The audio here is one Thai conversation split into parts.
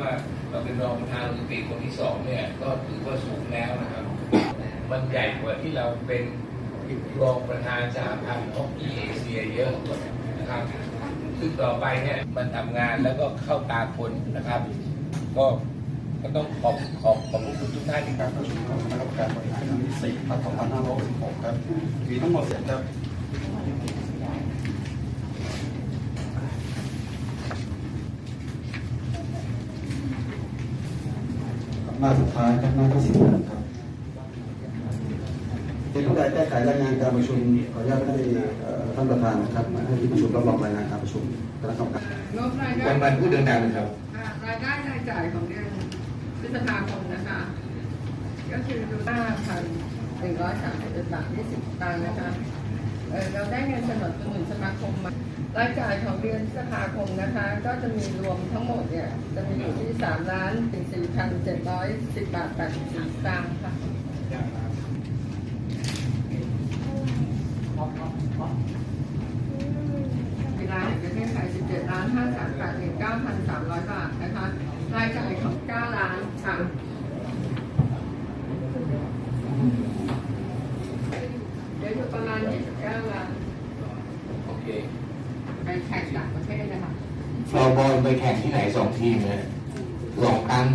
ว่าเราเป็นรองประธานโอลิมปิกคนที่สองเนี่ยก็ถือว่าสูงแล้วนะครับ มันใหญ่กว่าที่เราเป็นรองประธานสหพันธ์ฮอกกี้เอเชียเยอะนะครับ ซึ่งต่อไปเนี่ยมันทำงานแล้วก็เข้าตาคนนะครับ ก็ก็ต้องขอบขอบขอบคุณทุกท่านอีกครั้งประชุมของคณะกรรมการบริหารครั้งที่สี่ครับ2566ครับมีทั้งหมดเสร็จครับ หน้าสุดท้ายครับหน้าที่สิบครับเป็นผู้ใดแก้ไขรายงานการประชุมขออนุญาตให้เอ่อท่านประธานนะครับให้ที่ประชุมรับรองรายงานการประชุมคณะกรรมการงบรายได้วันวันพูดดังๆนะครับอ่ารายได้รายจ่ายของเดือนพฤษภาคมนะคะ ก็คือดูห้าพันหนึ่งร้อยสามสิบเอ็ดบาทยี่สิบตังค์นะคะ เราได้เงินสนับสนุนสมาคมมารายจ่ายของเดือนพฤษภาคมนะคะ ก็จะมีรวมทั้งหมดเนี่ยจะมีอยู่ที่สามล้านถึงสี่พันเจ็ดร้อยสิบบาทแปดสิบสี่สตางค์ค่ะเวลาแห่งประเทศไทย17ล้าน5 3 8 1 9 3 0 0 บาทนะคะ รายจ่ายของ9ล้านค่ะเดี๋ยวอยู่ประ มาณ29ล้านโอเคไปแข่งต่างประเทศนะคะฟลอร์บอลไปแข่งที่ไหนสองทีมนะสองครั้ง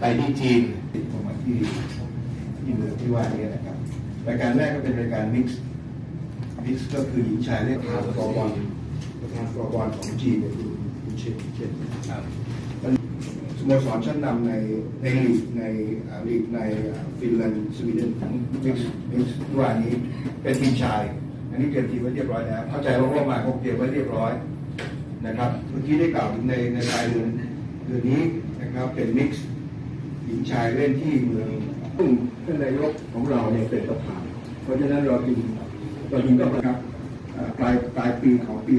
ไปที่จีนติดลงมาที่ที่เมืองที่ว่านี้นะครับรายการแรกก็เป็นรายการมิกซ์มิกซ์ก็คือหญิงชายเล่นทางฟอร์บอลประธานฟอร์บอลของจีนเนี่ยคือคุณเชนเชนครับมันสโมสรชั้นนำในในลีกในอ่าลีกในอ่าฟินแลนด์สวีเดนของมิกซ์มิกซ์ที่ว่านี้เป็นทีมชาย อันนี้เตรียมทีมไว้เรียบร้อยแล้ว เข้าใจว่ามมาคงเตรียมไว้เรียบร้อยนะครับ เมื่อกี้ได้กล่าวถึงในในปลายเดือนเดือนนี้นะครับเป็นมิกซ์หญิงชายเล่นที่เมืองซึ่งท่านนายกของเราเนี่ยเป็นประธาน เพราะฉะนั้นเราจึงเราจึงต้องนะครับปลายปลายปีของปี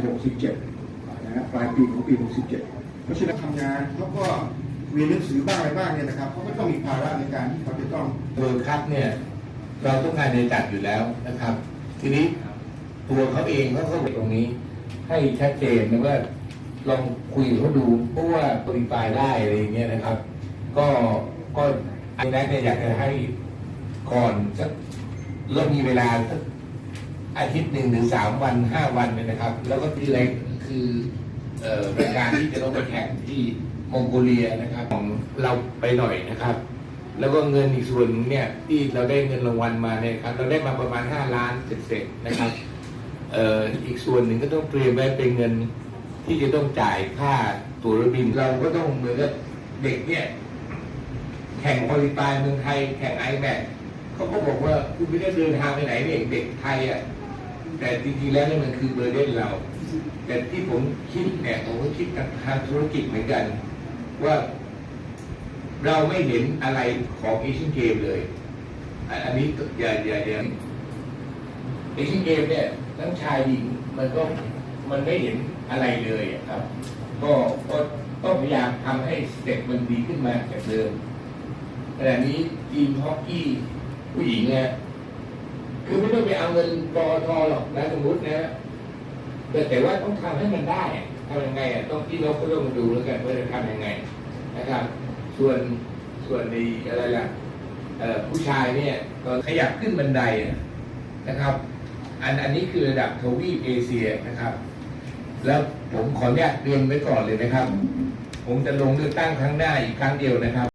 67 นะฮะปลายปีของปี 67 เพราะฉะนั้นทำงานเขาก็เรียนหนังสือบ้างอะไรบ้างเนี่ยนะครับเขาก็ต้องมีภาระในการที่เขาจะต้องเวิร์คัพเนี่ยเราต้องการจะจัดอยู่แล้วนะครับ ทีนี้ ตัวเขาเองเขาก็บอกตรงนี้ ให้ชัดเจนนะว่าลองคุยเขาดูเพราะว่าบริปายได้อะไรอย่างเงี้ยนะครับ ก็ก็ไอันนั้นเนี่ยอยากจะให้ก่อนสักเรามีเวลาสักอาทิตย์หนึ่งหรือสามวันห้าวันเนี่ยนะครับ แล้วก็ที่ไรคือเอ่อรายการที่จะต้องไปแข่งที่มองโกเลียนะครับของเราไปหน่อยนะครับ แล้วก็เงินอีกส่วนนึงเนี่ยที่เราได้เงินรางวัลมาเนี่ยครับ เราได้มาประมาณ 5 ล้านเศษๆนะครับ อีกส่วนหนึ่งก็ต้องเตรียมไว้เป็นเงินที่จะต้องจ่ายค่าตั๋วรถบินเราก็ต้องเหมือนกับเด็กเนี่ย แข่งคอลิฟายเมืองไทยแข่งไอแบเขาก็บอกว่าคุณไม่ได้เดินทางไปไหนเนี่ยเด็กไทยอะแต่จริงๆแล้วนี่มันคือเบอร์เดนเรา แต่ที่ผมคิดเนี่ยผมก็คิดกับทางธุรกิจเหมือนกัน ว่าเราไม่เห็นอะไรของเอเชียนเกมเลย อันอันนี้อย่าอย่าอย่าเอเชียนเกมเนี่ย ทั้งชายหญิงมันก็มันไม่เห็นอะไรเลยครับ ก็ก็ต้องพยายามทำให้สเต็ปมันดีขึ้นมาจากเดิมขณะนี้ทีมฮอกกี้ผู้หญิงเนี่ยคือไม่ต้องไปเอาเงินกอทหรอกนะสมมตินะแต่แต่ว่าต้องทำให้มันได้ทำยังไงอะต้องที่เราก็ต้องมาดูแล้วกันว่าจะทำยังไงนะครับ ส่วนส่วนในอะไรล่ะผู้ชายเนี่ยตอนขยับขึ้นบันไดนะครับ อันอันนี้คือระดับทวีปเอเชียนะครับ แล้วผมขออนุญาตเรียนไว้ก่อนเลยนะครับ ผมจะลงเลือกตั้งครั้งหน้าอีกครั้งเดียวนะครับ